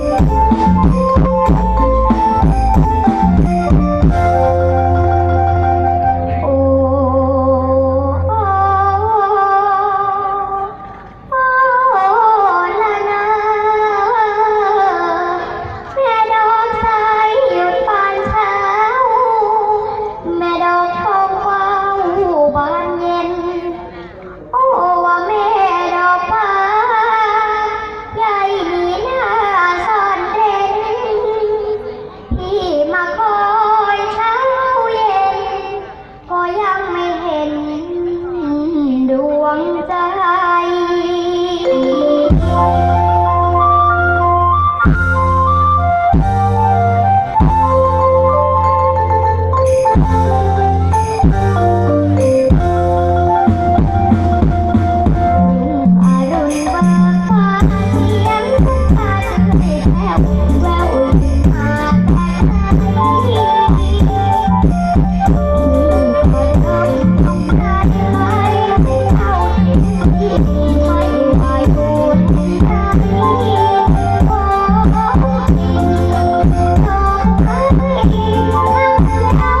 โทำ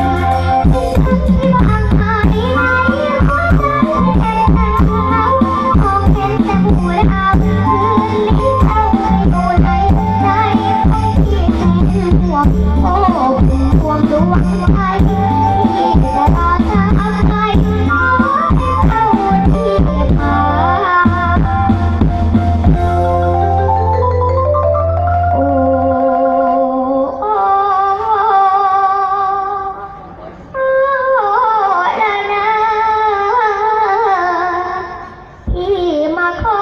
โอ้ควรรู้ว่าใครแต่ตอนทางใครข้ที่มาโอ้โอ้ลานาที่มาขอ